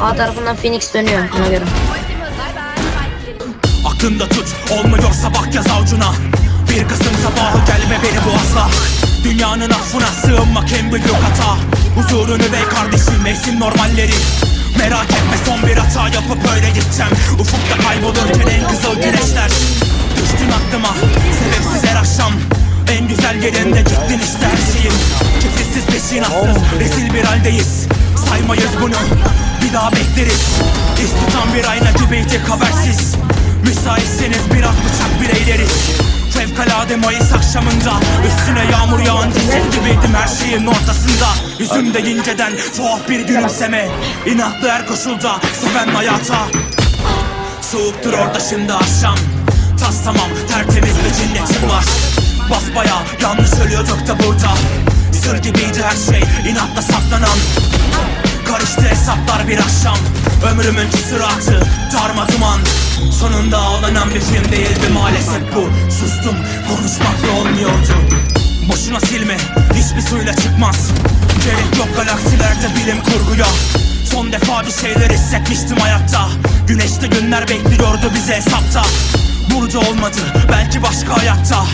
A tarafından Phoenix dönüyor ona göre. Aklında tut olmuyorsa bak yaz avucuna. Bir Kasım sabahı gelme beni bu asla. Dünyanın affına sığınmak en büyük hata. Huzurunu ve kardeşim mevsim normalleri. Merak etme son bir hata yapıp öyle gideceğim. Ufukta kaybolurken en kızıl güneşler. Düştün aklıma sebepsiz her akşam. En güzel yerinde gittin işte her şeyin Kefilsiz peşinatsız rezil bir haldeyiz. Saymayız bunu bir daha bekleriz İz tutan bir ayna gibiydik habersiz Müsaitseniz biraz bıçak bileyleriz Fevkalade Mayıs akşamında Üstüne yağmur yağan ceset gibiydim her şeyin ortasında. Yüzümde inceden tuhaf bir gülümseme. İnatlı her koşulda seven hayata. Soğuktur orada şimdi akşam. Tas tamam tertemiz bir cinnetim var. Basbaya yanlış ölüyorduk da burada. Sır gibiydi her şey inatla saklanan Karıştı hesaplar bir akşam. Ömrümün küsuratı darma duman. Sonunda ağlanan bir film değildi maalesef bu. Sustum konuşmakla olmuyordu. Boşuna silme hiçbir suyla çıkmaz. Gerek yok galaksilerde bilim kurguya. Son defa bir şeyler hissetmiştim hayatta. Güneşte günler bekliyordu bize hesapta. Burada olmadı belki başka hayatta